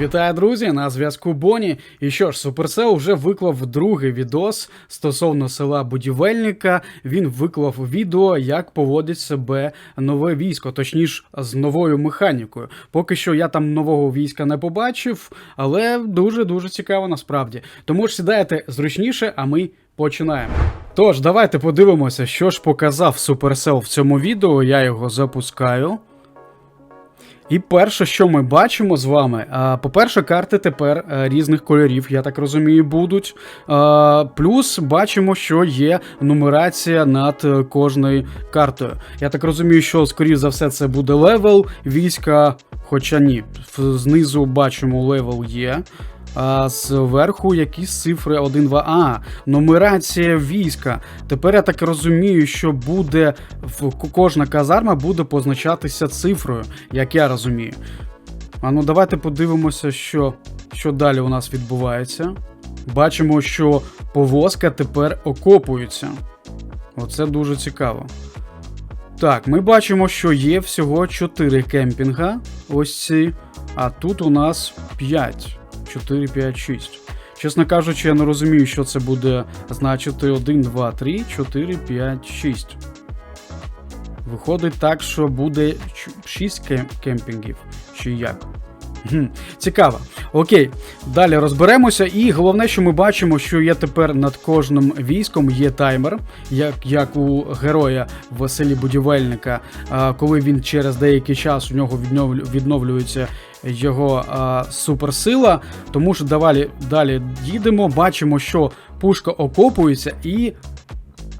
Вітаю, друзі! На зв'язку Боні. І що ж, Supercell вже виклав другий відос стосовно села Будівельника. Він виклав відео, як поводить себе нове військо, точніше, з новою механікою. Поки що я там нового війська не побачив, але дуже дуже цікаво насправді. Тому ж сідайте зручніше, а ми починаємо. Тож, давайте подивимося, що ж показав Supercell в цьому відео. Я його запускаю. І перше, що ми бачимо з вами, по-перше, карти тепер е, різних кольорів, я так розумію, будуть. Плюс бачимо, що є нумерація над е, кожною картою. Я так розумію, що, скоріш за все, це буде левел війська, хоча ні. Знизу бачимо левел є. А зверху якісь цифри 1, 2. А, нумерація війська. Тепер я так розумію, що буде кожна казарма буде позначатися цифрою, як я розумію. А ну давайте подивимося, що, що далі у нас відбувається. Бачимо, що повозка тепер окопується. Оце дуже цікаво. Так, ми бачимо, що є всього 4 кемпінга. Ось ці. А тут у нас 5. 4, 5, 6. Чесно кажучи, я не розумію, що це буде значити 1, 2, 3, 4, 5, 6. Виходить так, що буде 6 кемпінгів. Чи як? Гм, Цікаво. Окей, далі розберемося. І головне, що ми бачимо, що є тепер над кожним військом є таймер, як, як у героя в будівельника, коли він через деякий час у нього відновлюється його а, суперсила. Тому що давай, далі їдемо, бачимо, що пушка окопується і,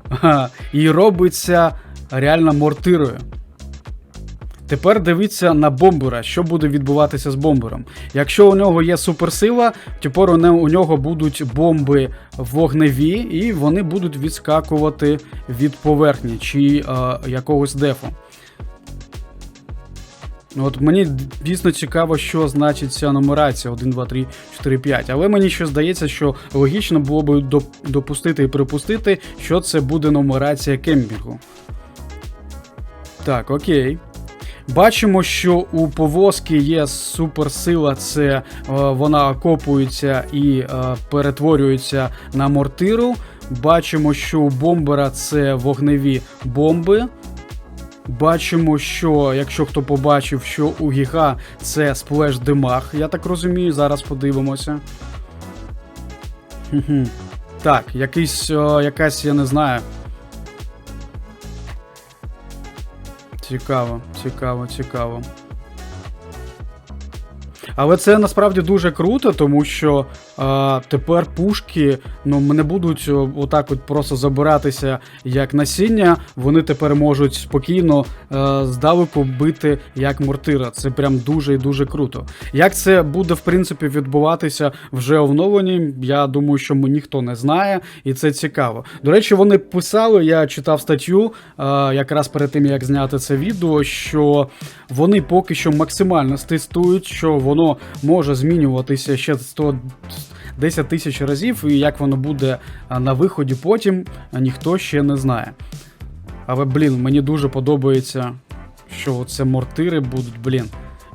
ага, і робиться реально мортирою. Тепер дивіться на бомбера, що буде відбуватися з бомбером. Якщо у нього є суперсила, тепер у нього будуть бомби вогневі, і вони будуть відскакувати від поверхні чи е, якогось дефу. Ну, От мені дійсно цікаво, що значить ця нумерація 1, 2, 3, 4, 5. Але мені ще здається, що логічно було б допустити і припустити, що це буде нумерація кемпінгу. Так, окей. Бачимо, що у повозки є суперсила, це е, вона окопується і е, перетворюється на мортиру. Бачимо, що у бомбера це вогневі бомби. Бачимо, що якщо хто побачив, що у Гіга це сплеш димах, я так розумію, зараз подивимося. Так, якийсь, е, якась, я не знаю. Цікаво, цікаво, цікаво. Але це насправді дуже круто, тому що а, тепер пушки ну, не будуть отак от просто забиратися як насіння. Вони тепер можуть спокійно е, здалеку бити як мортира. Це прям дуже і дуже круто. Як це буде в принципі відбуватися вже оновлені, я думаю, що ми ніхто не знає, і це цікаво. До речі, вони писали, я читав статтю е, якраз перед тим, як зняти це відео, що вони поки що максимально тестують, що воно може змінюватися ще 110 тисяч разів, і як воно буде на виході потім, ніхто ще не знає. Але, блін, мені дуже подобається, що це мортири будуть, блін.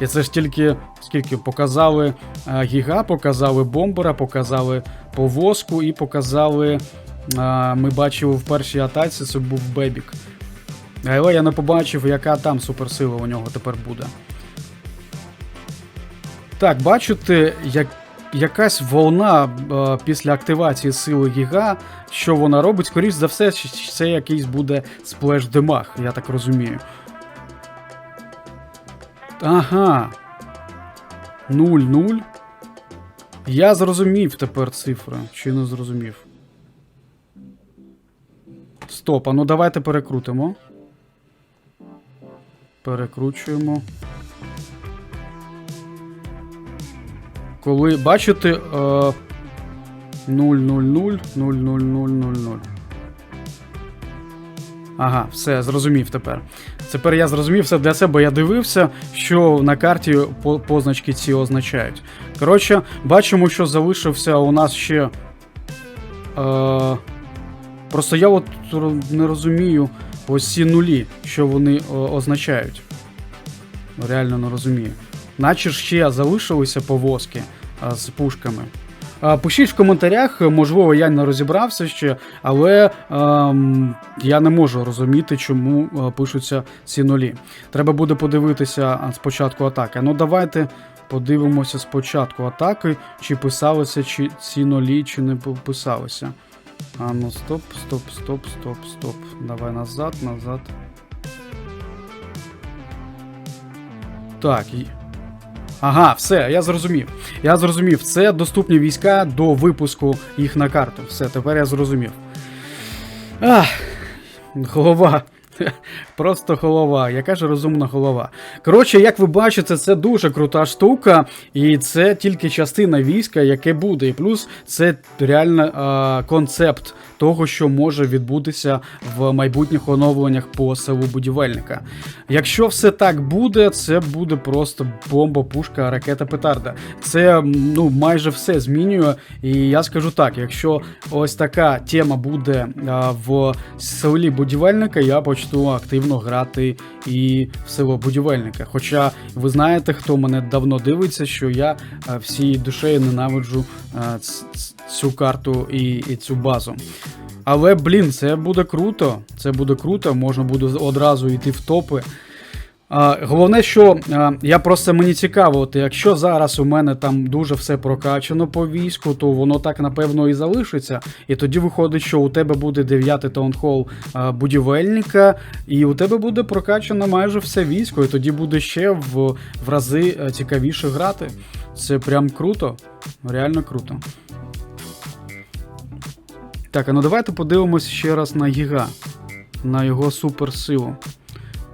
І це ж тільки скільки показали а, гіга, показали бомбера, показали повозку і показали. Ми бачили в першій атаці, це був Бебік. Але я не побачив, яка там суперсила у нього тепер буде. Так, бачите, як, якась волна е, після активації сили Гіга, що вона робить, скоріш за все, це якийсь буде сплеш демах, я так розумію. Ага. 0-0. Я зрозумів тепер цифри. Чи не зрозумів? Стоп, а ну давайте перекрутимо. Перекручуємо. Коли бачите. Е, 0, 0, 0, 0, 0, 0, 0, 0. Ага, все, зрозумів тепер. Тепер я зрозумів все для себе. Я дивився, що на карті позначки ці означають. Коротше, бачимо, що залишився у нас ще. Е, просто я от не розумію ось ці нулі, що вони о, означають. Реально не розумію. наче ж ще залишилися повозки з пушками. Пишіть в коментарях, можливо, я не розібрався ще, але ем, я не можу розуміти, чому е, пишуться ці нулі. Треба буде подивитися спочатку атаки. Ну давайте подивимося спочатку атаки, чи писалися чи ці нулі, чи не писалися. А ну стоп, стоп, стоп, стоп, стоп. Давай назад, назад. Так. Ага, все, я зрозумів. Я зрозумів, це доступні війська до випуску їх на карту. Все, тепер я зрозумів. Ах, голова. Просто голова, яка ж розумна голова. Коротше, як ви бачите, це дуже крута штука, і це тільки частина війська, яке буде. І плюс це реально е, концепт того, що може відбутися в майбутніх оновленнях по селу будівельника. Якщо все так буде, це буде просто бомба, пушка, ракета, петарда. Це ну майже все змінює. І я скажу так: якщо ось така тема буде а, в селі будівельника, я почну активно грати і в село будівельника. Хоча ви знаєте, хто мене давно дивиться, що я всією душею ненавиджу цю карту і, і цю базу. Але блін, це буде круто. Це буде круто, можна буде одразу йти в топи. А, головне, що а, я просто мені цікаво, от якщо зараз у мене там дуже все прокачано по війську, то воно так напевно і залишиться. І тоді виходить, що у тебе буде 9 таунхол а, будівельника, і у тебе буде прокачано майже все військо, і тоді буде ще в, в рази е, цікавіше грати. Це прям круто. Реально круто. Так, а ну давайте подивимось ще раз на Гіга, на його суперсилу.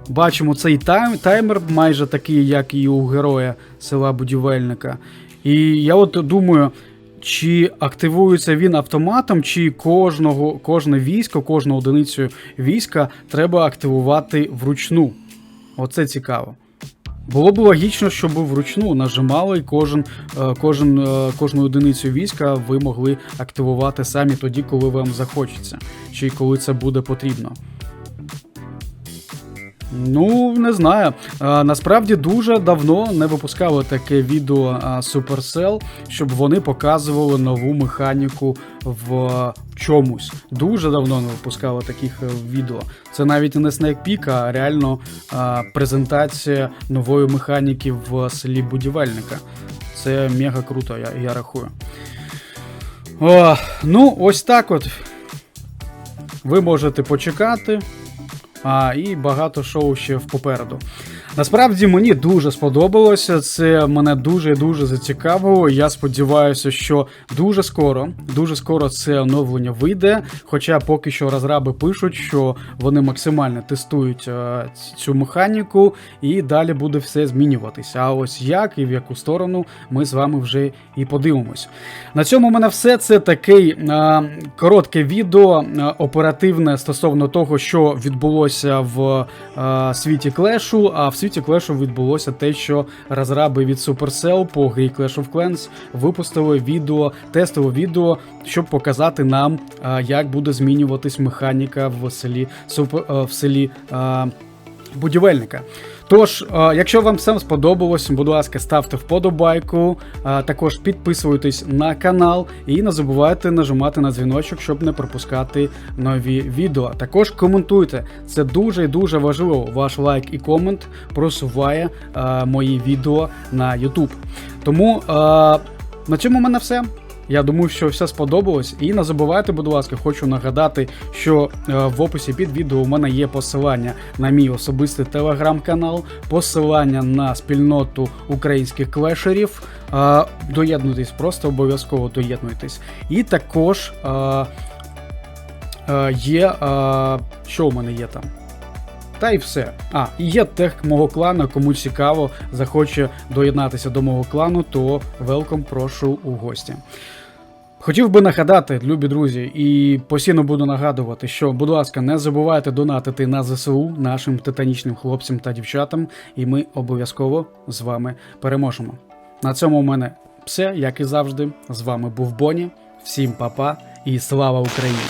Бачимо цей тайм, таймер майже такий, як і у героя села будівельника. І я от думаю, чи активується він автоматом, чи кожного, кожне військо, кожну одиницю війська треба активувати вручну. Оце цікаво. Було б логічно, щоб вручну нажимали і кожен, е, кожен, е, кожну одиницю війська ви могли активувати самі тоді, коли вам захочеться, чи коли це буде потрібно. Ну, не знаю. Насправді дуже давно не випускали таке відео Supercell, щоб вони показували нову механіку в чомусь. Дуже давно не випускали таких е, відео. Це навіть не Peek, а реально презентація нової механіки в селі будівельника. Це мега круто, я, я рахую. О, ну, ось так от. Ви можете почекати а, і багато шоу ще попереду. Насправді мені дуже сподобалося. Це мене дуже дуже зацікавило. Я сподіваюся, що дуже скоро, дуже скоро це оновлення вийде. Хоча поки що розраби пишуть, що вони максимально тестують е, цю механіку, і далі буде все змінюватися. А ось як і в яку сторону ми з вами вже і подивимось. На цьому в мене все. Це такий е, коротке відео е, оперативне стосовно того, що відбулося в е, світі клешу. А в світі клешу відбулося те, що розраби від Supercell по грі Clash of Clans випустили відео, тестове відео, щоб показати нам, як буде змінюватись механіка в селі е, в селі. Будівельника. Тож, е, якщо вам все сподобалось, будь ласка, ставте вподобайку, е, також підписуйтесь на канал і не забувайте нажимати на дзвіночок, щоб не пропускати нові відео. Також коментуйте. Це дуже і дуже важливо. Ваш лайк і комент просуває е, мої відео на YouTube. Тому на цьому в мене все. Я думаю, що все сподобалось. І не забувайте, будь ласка, хочу нагадати, що е, в описі під відео у мене є посилання на мій особистий телеграм-канал, посилання на спільноту українських клешерів. Е, доєднуйтесь, просто обов'язково доєднуйтесь. І також е, є. Що у мене є там? Та й все. А, є тег мого клану, кому цікаво, захоче доєднатися до мого клану, то велком прошу у гості. Хотів би нагадати, любі друзі, і постійно буду нагадувати, що, будь ласка, не забувайте донатити на ЗСУ нашим титанічним хлопцям та дівчатам, і ми обов'язково з вами переможемо. На цьому у мене все, як і завжди. З вами був Боні. Всім па-па і слава Україні!